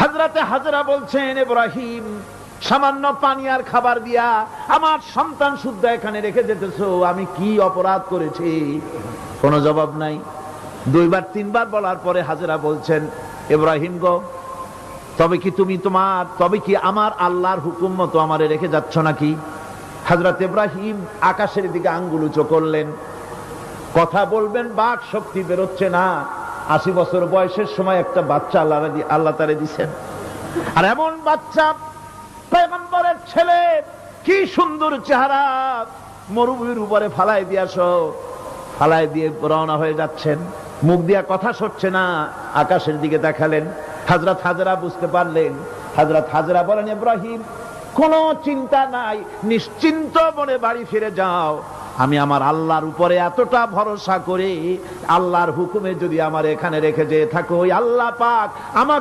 হাজরাতে হাজরা বলছেন, ইব্রাহিম, সামান্য পানি আর খাবার দিয়া আমার সন্তান শুদ্ধ এখানে রেখে যেতেছো, আমি কি অপরাধ করেছি? কোনো জবাব নাই। দুইবার, তিনবার বলার পরে হাজরা বলছেন, ইব্রাহিম গো, তবে কি তুমি তোমার, তবে কি আমার আল্লাহর হুকুম মতো আমারে রেখে যাচ্ছ নাকি? হাজরত ইব্রাহিম আকাশের দিকে আঙ্গুলুচো করলেন। কথা বলবেন, বাক শক্তি বেরোচ্ছে না। আশি বছর বয়সের সময় একটা বাচ্চা আল্লাহ আল্লাহ তারে দিছেন। আর এমন বাচ্চা পেগম্বরের ছেলে, কি সুন্দর চেহারা। মরুভূমির উপরে ফালাই দিয়াছ ফালাই দিয়ে রওনা হয়ে যাচ্ছেন। মুখ দিয়া কথা সরছে না, আকাশের দিকে দেখালেন। হাজরাত হাজরা বুঝতে পারলেন। হাজরাত হাজরা বলেন, ইব্রাহিম, কোনো চিন্তা নাই। নিশ্চিন্ত মনে বাড়ি ফিরে যাও। আমি আমার আল্লাহর উপরে এতটা ভরসা করি আল্লাহর হুকুমে যদি আমার এখানে রেখে যেয়ে থাকো, ওই আল্লাহ পাক আমার